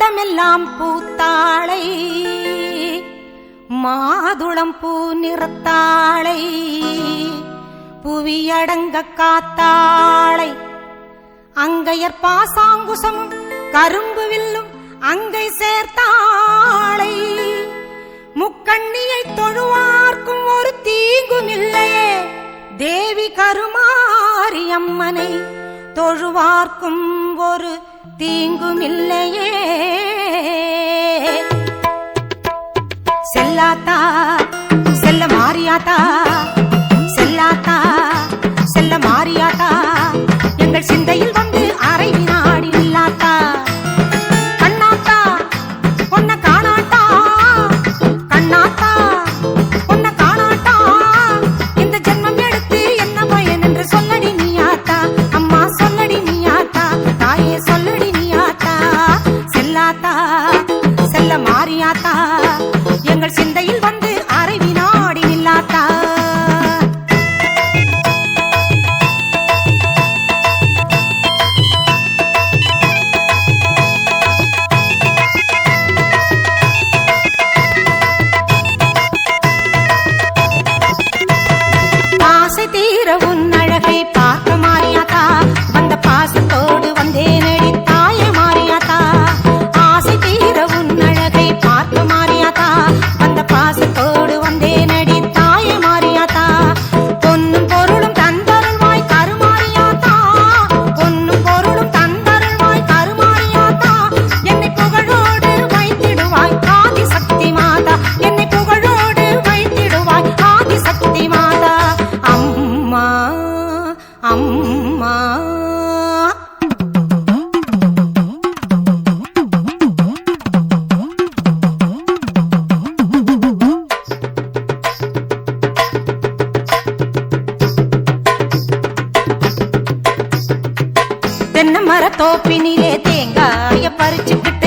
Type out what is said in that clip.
கண்டமெல்லாம் பூத்தாளை மாதுளம் பூ நிறத்தாளை புவியடங்க காத்தாளை. அங்கையர் பாசாங்குசமும் கரும்பு வில்லும் அங்கை சேர்த்தாளை. முக்கண்ணியை தொழுவார்க்கும் ஒரு தீங்கும் இல்லையே தேவி கருமாரியம்மனை தொழுவார்க்கும் ஒரு தீங்கும் இல்லையே. செல்லாத்தா செல்ல மாறியாத்தா. மரத்தோப்பினிலே தேங்காய பறிச்சுக்கிட்டு